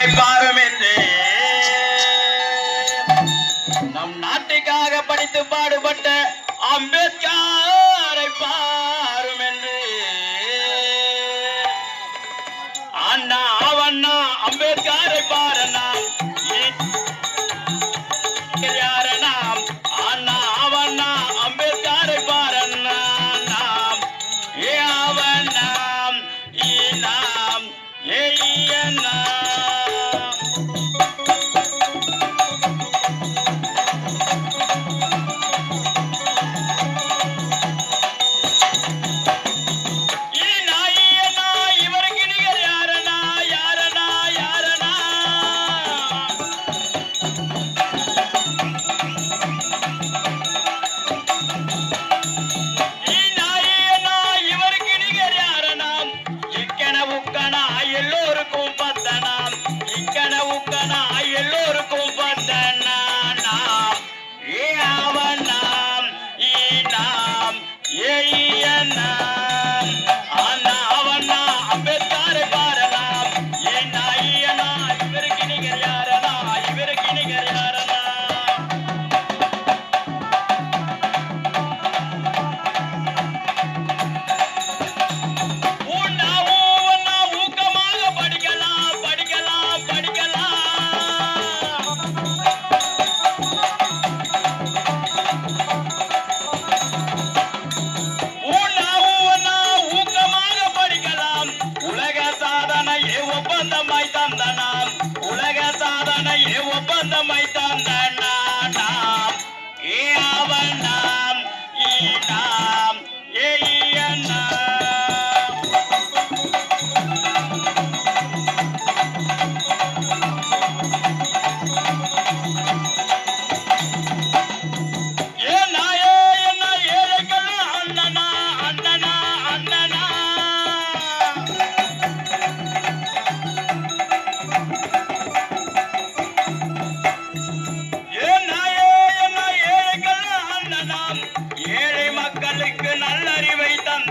பாரம் என்று நம் நாட்டுக்காக படித்து பாடுபட்ட அம்பேத்கர் Anna.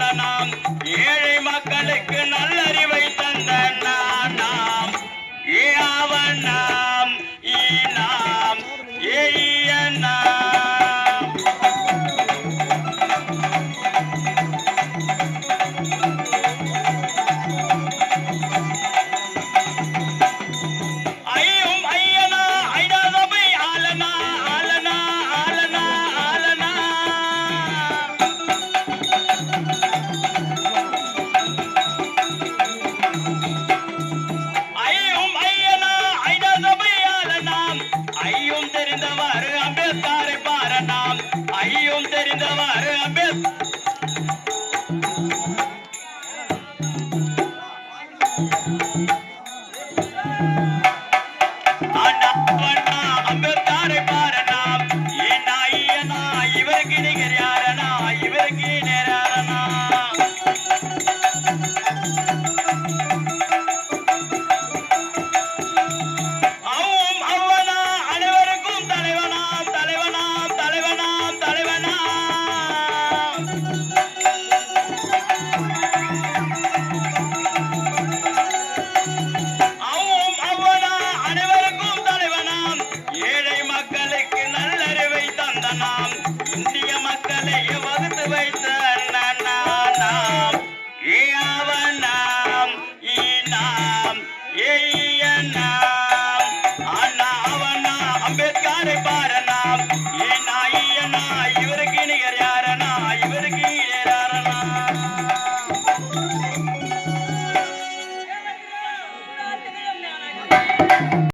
கண்டனாம் ஏ Música மகுத்து வைத்த